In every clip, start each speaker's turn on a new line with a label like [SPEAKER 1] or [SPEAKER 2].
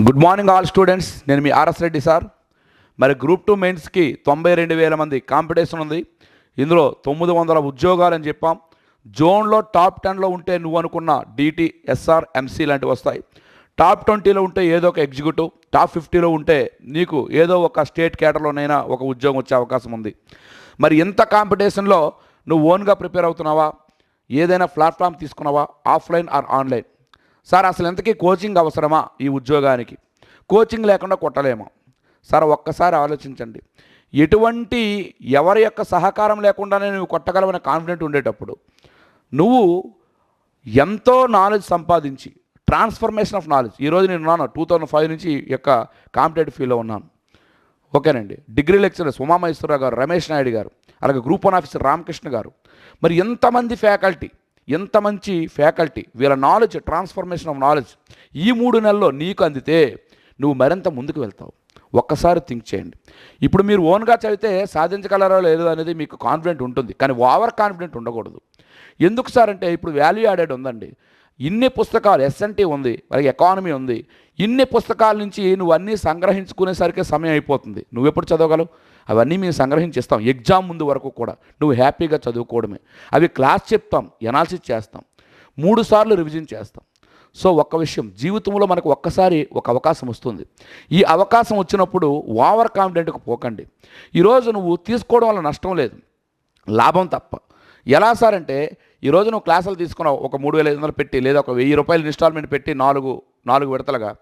[SPEAKER 1] Good morning all students నేను మీ RS Reddy sir. మరి గ్రూప్ టూ మెయిన్స్కి తొంభై రెండు వేల మంది కాంపిటీషన్ ఉంది. ఇందులో తొమ్మిది వందల ఉద్యోగాలు అని చెప్పాం. జోన్లో టాప్ టెన్లో ఉంటే నువ్వు అనుకున్న డిటి ఎస్ఆర్ ఎంసీ లాంటివి వస్తాయి. టాప్ ట్వంటీలో ఉంటే ఏదో ఒక ఎగ్జిక్యూటివ్ టాప్ ఫిఫ్టీలో ఉంటే నీకు ఏదో ఒక స్టేట్ కేటర్లోనైనా ఒక ఉద్యోగం వచ్చే అవకాశం ఉంది. మరి ఇంత కాంపిటీషన్లో నువ్వు ఓన్గా ప్రిపేర్ అవుతున్నావా? ఏదైనా ప్లాట్ఫామ్ తీసుకున్నావా? ఆఫ్లైన్ ఆర్ ఆన్లైన్ సార్ అసలు ఎంతకీ కోచింగ్ అవసరమా ఈ ఉద్యోగానికి? కోచింగ్ లేకుండా కొట్టలేమా. సార్ ఒక్కసారి ఆలోచించండి. ఎటువంటి ఎవరి యొక్క సహకారం లేకుండానే నువ్వు కొట్టగలవని కాన్ఫిడెంట్ ఉండేటప్పుడు నువ్వు ఎంతో నాలెడ్జ్ సంపాదించి ట్రాన్స్ఫర్మేషన్ ఆఫ్ నాలెడ్జ్ ఈరోజు నేను ఉన్నాను టూ థౌజండ్ ఫైవ్ నుంచి యొక్క కాంపిటేటివ్ ఫీల్డ్లో ఉన్నాను. ఓకేనండి. డిగ్రీ లెక్చరర్స్ ఉమామహేశ్వరరావు గారు రమేష్ నాయుడు గారు అలాగే గ్రూప్ వన్ ఆఫీసర్ రామకృష్ణ గారు. మరి ఎంతమంది ఫ్యాకల్టీ ఇంత మంచి ఫ్యాకల్టీ వీళ్ళ నాలెడ్జ్ ట్రాన్స్ఫర్మేషన్ ఆఫ్ నాలెడ్జ్ ఈ మూడు నెలల్లో నీకు అందితే నువ్వు మరింత ముందుకు వెళ్తావు. ఒక్కసారి థింక్ చేయండి. ఇప్పుడు మీరు ఓన్గా చదివితే సాధించగలరో లేదో అనేది మీకు కాన్ఫిడెంట్ ఉంటుంది కానీ ఓవర్ కాన్ఫిడెంట్ ఉండకూడదు. ఎందుకు సార్ అంటే ఇప్పుడు వాల్యూ యాడెడ్ ఉందండి. ఇన్ని పుస్తకాలు ఎస్ఎన్టీ ఉంది అలాగే ఎకానమీ ఉంది. ఇన్ని పుస్తకాల నుంచి నువ్వు అన్నీ సంగ్రహించుకునేసరికి సమయం అయిపోతుంది. నువ్వు ఎప్పుడు చదవగలవు? అవన్నీ మేము సంగ్రహించిస్తాం. ఎగ్జామ్ ముందు వరకు కూడా నువ్వు హ్యాపీగా చదువుకోవడమే. అవి క్లాస్ చెప్తాం ఎనాలిసిస్ చేస్తాం మూడు సార్లు రివిజన్ చేస్తాం. సో ఒక్క విషయం జీవితంలో మనకు ఒక్కసారి ఒక అవకాశం వస్తుంది. ఈ అవకాశం వచ్చినప్పుడు ఓవర్ కాన్ఫిడెంట్కి పోకండి. ఈరోజు నువ్వు తీసుకోవడం వల్ల నష్టం లేదు లాభం తప్ప. ఎలా సార్ అంటే ఈరోజు నువ్వు క్లాసులు తీసుకున్నావు ఒక మూడు వేల ఐదు వందలు పెట్టి లేదా ఒక వెయ్యి రూపాయలు ఇన్స్టాల్మెంట్ పెట్టి నాలుగు నాలుగు విడతలుగా.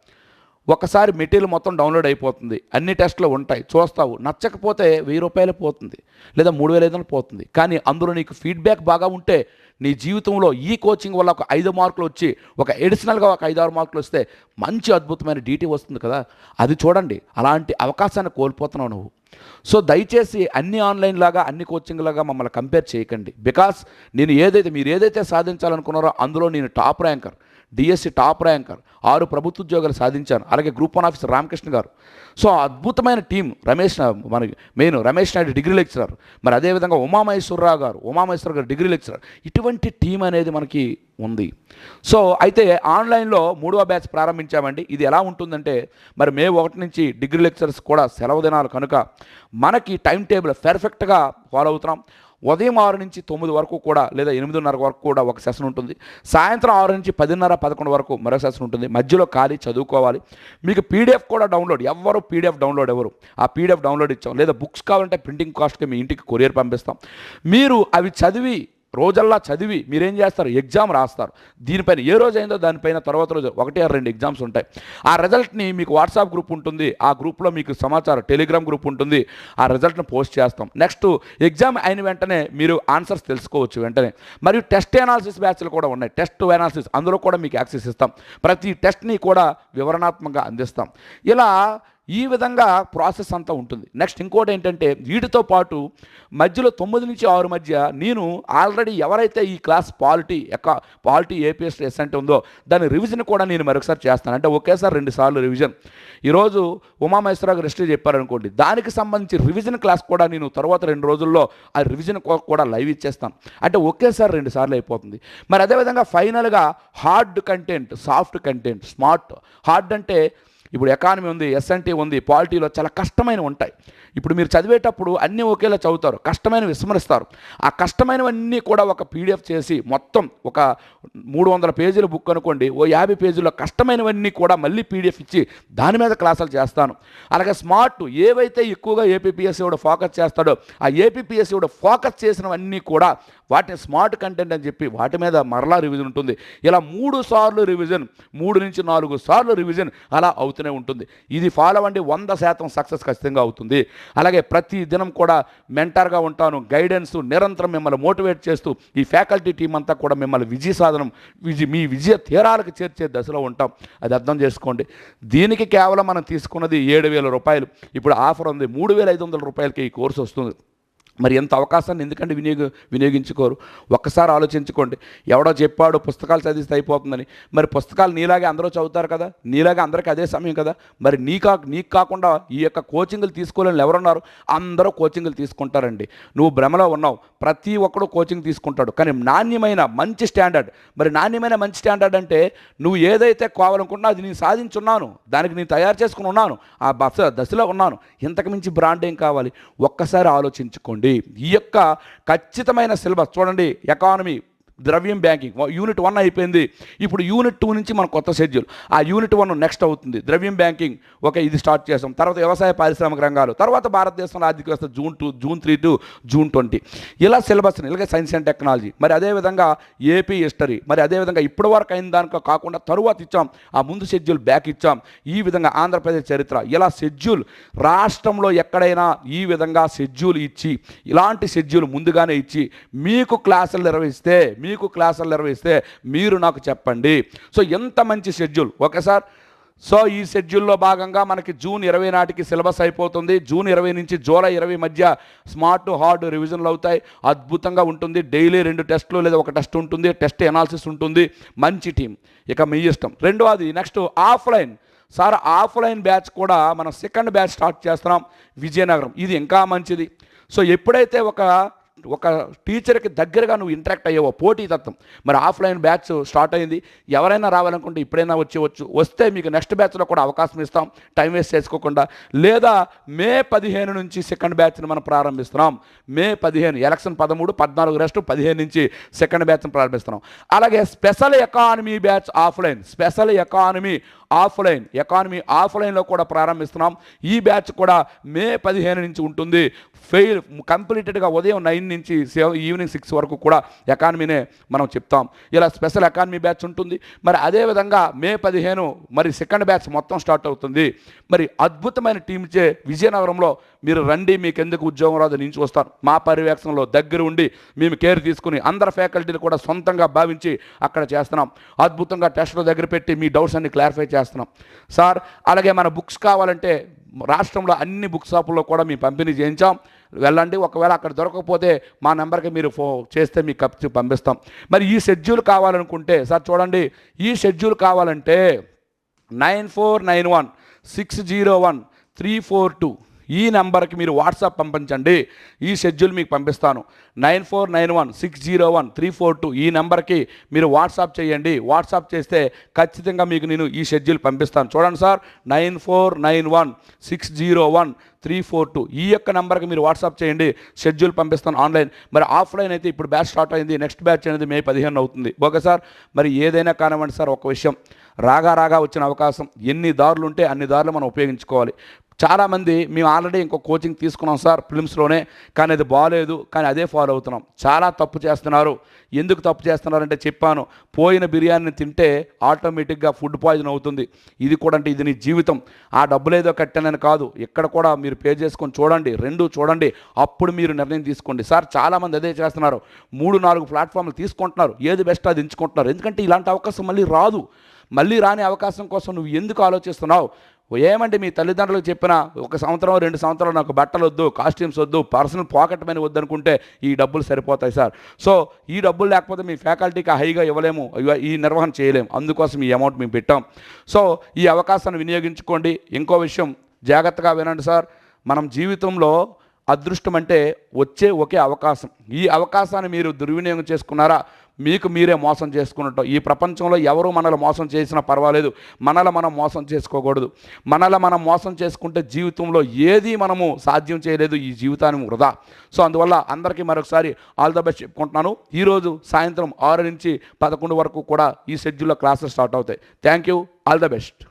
[SPEAKER 1] ఒకసారి మెటీరియల్ మొత్తం డౌన్లోడ్ అయిపోతుంది. అన్ని టెస్ట్లు ఉంటాయి. చూస్తావు. నచ్చకపోతే వెయ్యి రూపాయలు పోతుంది. లేదా మూడు వేల ఐదు వందలు పోతుంది. కానీ అందులో నీకు ఫీడ్బ్యాక్ బాగా ఉంటే నీ జీవితంలో ఈ కోచింగ్ వల్ల ఒక ఐదు మార్కులు వచ్చి ఒక ఎడిషనల్గా ఒక ఐదు ఆరు మార్కులు వస్తే మంచి అద్భుతమైన డీటీ వస్తుంది కదా. అది చూడండి. అలాంటి అవకాశాన్ని కోల్పోతున్నావు నువ్వు. సో దయచేసి అన్ని ఆన్లైన్ లాగా అన్ని కోచింగ్ లాగా మమ్మల్ని కంపేర్ చేయకండి. బికాస్ నేను ఏదైతే మీరు ఏదైతే సాధించాలనుకున్నారో అందులో నేను top ranker. DSC top ranker ఆరు ప్రభుత్వ ఉద్యోగాలు సాధించాను అలాగే గ్రూప్ వన్ ఆఫీసర్ రామకృష్ణ గారు. సో అద్భుతమైన టీం రమేష్ మన main Ramesh Naidu degree lecturer. మరి అదేవిధంగా ఉమామహేశ్వరరావు గారు ఉమామహేశ్వర గారు డిగ్రీ లెక్చరర్. ఇటువంటి టీం అనేది మనకి ఉంది. సో అయితే ఆన్లైన్లో మూడవ బ్యాచ్ ప్రారంభించామండి. ఇది ఎలా ఉంటుందంటే మరి మే ఒకటి నుంచి డిగ్రీ లెక్చరర్స్ కూడా సెలవు దినాలు కనుక మనకి టైం టేబుల్ పెర్ఫెక్ట్గా ఫాలో అవుతున్నాం. ఉదయం ఆరు నుంచి తొమ్మిది వరకు కూడా లేదా ఎనిమిదిన్నర వరకు కూడా ఒక సెషన్ ఉంటుంది. సాయంత్రం ఆరు నుంచి పదిన్నర పదకొండు వరకు మరొక సెషన్ ఉంటుంది. మధ్యలో ఖాళీ చదువుకోవాలి. మీకు పీడిఎఫ్ కూడా డౌన్లోడ్ ఎవరు పీడిఎఫ్ డౌన్లోడ్ ఎవరు? ఆ పీడిఎఫ్ డౌన్లోడ్ ఇచ్చాం. లేదా బుక్స్ కావాలంటే ప్రింటింగ్ కాస్ట్కి మీ ఇంటికి కొరియర్ పంపిస్తాం. మీరు అవి చదివి రోజల్లా చదివి మీరేం చేస్తారు? ఎగ్జామ్ రాస్తారు. దీనిపైన ఏ రోజు అయిందో దానిపైన తర్వాత రోజు ఒకటి రెండు ఎగ్జామ్స్ ఉంటాయి. ఆ రిజల్ట్ని మీకు వాట్సాప్ గ్రూప్ ఉంటుంది. ఆ గ్రూప్లో మీకు సమాచారం టెలిగ్రామ్ గ్రూప్ ఉంటుంది. ఆ రిజల్ట్ని పోస్ట్ చేస్తాం. నెక్స్ట్ ఎగ్జామ్ అయిన వెంటనే మీరు ఆన్సర్స్ తెలుసుకోవచ్చు వెంటనే. మరియు టెస్ట్ అనాలిసిస్ బ్యాచ్లు కూడా ఉన్నాయి. టెస్ట్ అనాలిసిస్ అందులో కూడా మీకు యాక్సెస్ ఇస్తాం. ప్రతి టెస్ట్ని కూడా వివరణాత్మకంగా అందిస్తాం. ఇలా ఈ విధంగా ప్రాసెస్ అంతా ఉంటుంది. నెక్స్ట్ ఇంకోటి ఏంటంటే వీటితో పాటు మధ్యలో తొమ్మిది నుంచి ఆరు మధ్య నేను ఆల్రెడీ ఎవరైతే ఈ క్లాస్ పాలిటీ ఎక్క పాలిటీ ఏపీఎస్ ఎస్ఎంట్ ఉందో దాని రివిజన్ కూడా నేను మరొకసారి చేస్తాను. అంటే ఒకేసారి రెండు సార్లు రివిజన్. ఈరోజు ఉమామహేశ్వరరావు గారు హిస్టరీ చెప్పారనుకోండి దానికి సంబంధించి రివిజన్ క్లాస్ కూడా నేను తర్వాత రెండు రోజుల్లో ఆ రివిజన్ కూడా లైవ్ ఇచ్చేస్తాను. అంటే ఒకేసారి రెండు సార్లు అయిపోతుంది. మరి అదేవిధంగా ఫైనల్గా hard content soft content smart hard అంటే ఇప్పుడు ఎకానమీ ఉంది ఎస్ఎన్టీ ఉంది పాలిటీలో చాలా కష్టమైనవి ఉంటాయి. ఇప్పుడు మీరు చదివేటప్పుడు అన్నీ ఒకేలా చదువుతారు కష్టమైన విస్మరిస్తారు. ఆ కష్టమైనవన్నీ కూడా ఒక పీడిఎఫ్ చేసి మొత్తం ఒక మూడు వందల పేజీల బుక్ అనుకోండి ఓ యాభై పేజీల్లో కష్టమైనవన్నీ కూడా మళ్ళీ పీడిఎఫ్ ఇచ్చి దాని మీద క్లాసులు చేస్తాను. అలాగే స్మార్ట్ ఏవైతే ఎక్కువగా ఏపీపీఎస్సీ కూడా ఫోకస్ చేస్తాడో ఆ ఏపీపీఎస్సీ కూడా ఫోకస్ చేసినవన్నీ కూడా వాటిని స్మార్ట్ కంటెంట్ అని చెప్పి వాటి మీద మరలా రివిజన్ ఉంటుంది. ఇలా మూడు సార్లు రివిజన్ మూడు నుంచి నాలుగు సార్లు రివిజన్ అలా అవుతూనే ఉంటుంది. ఇది ఫాలో అవ్వండి వంద శాతం సక్సెస్ ఖచ్చితంగా అవుతుంది. అలాగే ప్రతి దినం కూడా మెంటర్గా ఉంటాను గైడెన్స్ నిరంతరం మిమ్మల్ని మోటివేట్ చేస్తూ ఈ ఫ్యాకల్టీ టీం అంతా కూడా మిమ్మల్ని విజయ సాధనం విజయ మీ విజయ తీరాలకు చేర్చే దశలో ఉంటాం. అది అర్థం చేసుకోండి. దీనికి కేవలం మనం తీసుకున్నది ఏడు వేల రూపాయలు. ఇప్పుడు ఆఫర్ ఉంది మూడు వేల ఐదు వందల రూపాయలకి ఈ కోర్సు వస్తుంది. మరి ఎంత అవకాశాన్ని ఎందుకంటే వినియోగ వినియోగించుకోరు. ఒక్కసారి ఆలోచించుకోండి. ఎవడో చెప్పాడు పుస్తకాలు చదివిస్తే అయిపోతుందని. మరి పుస్తకాలు నీలాగే అందరూ చదువుతారు కదా? నీలాగే అందరికీ అదే సమయం కదా? మరి నీ కా నీకు కాకుండా ఈ యొక్క కోచింగ్లు తీసుకోలేని ఎవరున్నారు? అందరూ కోచింగ్లు తీసుకుంటారండి. నువ్వు భ్రమలో ఉన్నావు. ప్రతి ఒక్కడు కోచింగ్ తీసుకుంటాడు. కానీ నాణ్యమైన మంచి స్టాండర్డ్. మరి నాణ్యమైన మంచి స్టాండర్డ్ అంటే నువ్వు ఏదైతే కావాలనుకుంటున్నా అది నేను సాధించున్నాను. దానికి నేను తయారు చేసుకుని ఉన్నాను. ఆ బస దశలో ఉన్నాను. ఇంతకు మించి బ్రాండ్ ఏం కావాలి? ఒక్కసారి ఆలోచించుకోండి. ఈ యొక్క ఖచ్చితమైన సిలబస్ చూడండి ఎకానమీ ద్రవ్యం బ్యాంకింగ్. యూనిట్ వన్ అయిపోయింది. ఇప్పుడు యూనిట్ టూ నుంచి మన కొత్త షెడ్యూల్. ఆ యూనిట్ వన్ నెక్స్ట్ అవుతుంది. ద్రవ్యం బ్యాంకింగ్. ఓకే ఇది స్టార్ట్ చేస్తాం. తర్వాత వ్యవసాయ పారిశ్రామిక రంగాలు. తర్వాత భారతదేశంలో ఆర్థిక వ్యవస్థ June two June three to June twenty. ఇలా సిలబస్ ఇలాగే సైన్స్ అండ్ టెక్నాలజీ. మరి అదేవిధంగా ఏపీ హిస్టరీ. మరి అదేవిధంగా ఇప్పటి వరకు అయిన దానికో కాకుండా తరువాత ఇచ్చాం. ఆ ముందు షెడ్యూల్ బ్యాక్ ఇచ్చాం. ఈ విధంగా ఆంధ్రప్రదేశ్ చరిత్ర. ఇలా షెడ్యూల్ రాష్ట్రంలో ఎక్కడైనా ఈ విధంగా షెడ్యూల్ ఇచ్చి ఇలాంటి షెడ్యూల్ ముందుగానే ఇచ్చి మీకు క్లాసులు నిర్వహిస్తే మీ మీకు క్లాసులు నిర్వహిస్తే మీరు నాకు చెప్పండి. సో ఎంత మంచి షెడ్యూల్. Okay sir? సో ఈ షెడ్యూల్లో భాగంగా మనకి జూన్ ఇరవై నాటికి సిలబస్ అయిపోతుంది. జూన్ ఇరవై నుంచి జూలై ఇరవై మధ్య స్మార్ట్ హార్డ్ రివిజన్లు అవుతాయి. అద్భుతంగా ఉంటుంది. డైలీ రెండు టెస్ట్లు లేదా ఒక టెస్ట్ ఉంటుంది. టెస్ట్ ఎనాలిసిస్ ఉంటుంది. మంచి టీం. ఇక మీ ఇష్టం. రెండవది next offline. Sir offline batch కూడా మనం సెకండ్ బ్యాచ్ స్టార్ట్ చేస్తున్నాం. విజయనగరం. ఇది ఇంకా మంచిది. సో ఎప్పుడైతే ఒక ఒక టీచర్కి దగ్గరగా నువ్వు ఇంటరాక్ట్ అయ్యేవో పోటీతత్వం. మరి ఆఫ్లైన్ బ్యాచ్ స్టార్ట్ అయింది. ఎవరైనా రావాలనుకుంటే ఇప్పుడైనా వచ్చేవచ్చు వస్తే మీకు నెక్స్ట్ బ్యాచ్లో కూడా అవకాశం ఇస్తాం. టైం వేస్ట్ చేసుకోకుండా. లేదా మే పదిహేను నుంచి సెకండ్ బ్యాచ్ని మనం ప్రారంభిస్తున్నాం. మే పదిహేను ఎలక్షన్ పదమూడు పద్నాలుగు రెస్ట్ పదిహేను నుంచి సెకండ్ బ్యాచ్ని ప్రారంభిస్తున్నాం. అలాగే special economy batch offline. Special economy offline economy ఆఫ్లైన్లో కూడా ప్రారంభిస్తున్నాం. ఈ బ్యాచ్ కూడా మే పదిహేను నుంచి ఉంటుంది. ఫెయిల్ కంప్లీటెడ్గా ఉదయం నైన్ నుంచి సెవెన్ ఈవినింగ్ సిక్స్ వరకు కూడా ఎకానమీనే మనం చెప్తాం. ఇలా స్పెషల్ ఎకానమీ బ్యాచ్ ఉంటుంది. మరి అదేవిధంగా మే పదిహేను మరి సెకండ్ బ్యాచ్ మొత్తం స్టార్ట్ అవుతుంది. మరి అద్భుతమైన టీంచే విజయనగరంలో మీరు రండి మీకు ఎందుకు ఉద్యోగం రాదు నుంచి వస్తారు మా పర్యవేక్షణలో దగ్గర ఉండి మేము కేర్ తీసుకుని అందరు ఫ్యాకల్టీలు కూడా సొంతంగా భావించి అక్కడ చేస్తున్నాం. అద్భుతంగా టెస్టుల దగ్గర పెట్టి మీ డౌట్స్ అన్ని క్లారిఫై చేస్తాం. చేస్తున్నాం. సార్ అలాగే మన బుక్స్ కావాలంటే రాష్ట్రంలో అన్ని బుక్ షాపుల్లో కూడా మేము పంపిణీ చేయించాం. వెళ్ళండి ఒకవేళ అక్కడ దొరకకపోతే మా నెంబర్కి మీరు ఫో చేస్తే మీకు కప్ పంపిస్తాం. మరి ఈ షెడ్యూల్ కావాలనుకుంటే సార్ చూడండి ఈ షెడ్యూల్ కావాలంటే nine four nine one six zero one three four two ఈ నెంబర్కి మీరు వాట్సాప్ పంపించండి. ఈ షెడ్యూల్ మీకు పంపిస్తాను. Nine four nine one six zero one three four two ఈ నెంబర్కి మీరు వాట్సాప్ చేయండి. వాట్సాప్ చేస్తే ఖచ్చితంగా మీకు నేను ఈ షెడ్యూల్ పంపిస్తాను. చూడండి sir nine four nine one six zero one three four two ఈ యొక్క నెంబర్కి మీరు వాట్సాప్ చేయండి. షెడ్యూల్ పంపిస్తాను ఆన్లైన్. మరి ఆఫ్లైన్ అయితే ఇప్పుడు బ్యాచ్ స్టార్ట్ అయింది. నెక్స్ట్ బ్యాచ్ అనేది మే పదిహేను అవుతుంది. Okay sir? మరి ఏదైనా కానివ్వండి సార్ ఒక విషయం. రాగా రాగా వచ్చిన అవకాశం. ఎన్ని దారులు ఉంటే అన్ని దారులు మనం ఉపయోగించుకోవాలి. చాలామంది మేము ఆల్రెడీ ఇంకో కోచింగ్ తీసుకున్నాం సార్ ఫిలిమ్స్లోనే. కానీ అది బాగాలేదు కానీ అదే ఫాలో అవుతున్నాం. చాలా తప్పు చేస్తున్నారు. ఎందుకు తప్పు చేస్తున్నారంటే చెప్పాను. పోయిన బిర్యానీని తింటే ఆటోమేటిక్గా ఫుడ్ పాయిజన్ అవుతుంది. ఇది కూడా అంటే ఇది నీ జీవితం. ఆ డబ్బులు ఏదో కట్టానని కాదు. ఇక్కడ కూడా మీరు పే చేసుకొని చూడండి. రెండు చూడండి. అప్పుడు మీరు నిర్ణయం తీసుకోండి. సార్ చాలామంది అదే చేస్తున్నారు. మూడు నాలుగు ప్లాట్ఫామ్లు తీసుకుంటున్నారు. ఏది బెస్ట్ అది ఎంచుకుంటున్నారు. ఎందుకంటే ఇలాంటి అవకాశం మళ్ళీ రాదు. మళ్ళీ రాని అవకాశం కోసం నువ్వు ఎందుకు ఆలోచిస్తున్నావు? ఏమంటే మీ తల్లిదండ్రులకు చెప్పిన ఒక సంవత్సరం రెండు సంవత్సరాలు నాకు బట్టలు వద్దు కాస్ట్యూమ్స్ వద్దు పర్సనల్ పాకెట్ మనీ వద్దు అనుకుంటే ఈ డబ్బులు సరిపోతాయి సార్. సో ఈ డబ్బులు లేకపోతే మీ ఫ్యాకల్టీకి హైగా ఇవ్వలేము ఈ నిర్వహణ చేయలేము. అందుకోసం ఈ అమౌంట్ మేము పెట్టాం. సో ఈ అవకాశాన్ని వినియోగించుకోండి. ఇంకో విషయం జాగ్రత్తగా వినండి సార్. మనం జీవితంలో అదృష్టం అంటే వచ్చే ఒకే అవకాశం. ఈ అవకాశాన్ని మీరు దుర్వినియోగం చేసుకున్నారా? మీకు మీరే మోసం చేసుకున్నట్టు. ఈ ప్రపంచంలో ఎవరు మనల్ని మోసం చేసినా పర్వాలేదు. మనల్ని మనం మోసం చేసుకోకూడదు. మనల్ని మనం మోసం చేసుకుంటే జీవితంలో ఏది మనము సాధ్యం చేయలేదు. ఈ జీవితాన్ని వృధా. సో అందువల్ల అందరికీ మరొకసారి ఆల్ ద బెస్ట్ చెప్పుకుంటున్నాను. ఈరోజు సాయంత్రం ఆరు నుంచి పదకొండు వరకు కూడా ఈ షెడ్యూల్లో క్లాసెస్ స్టార్ట్ అవుతాయి. Thank you. All the best.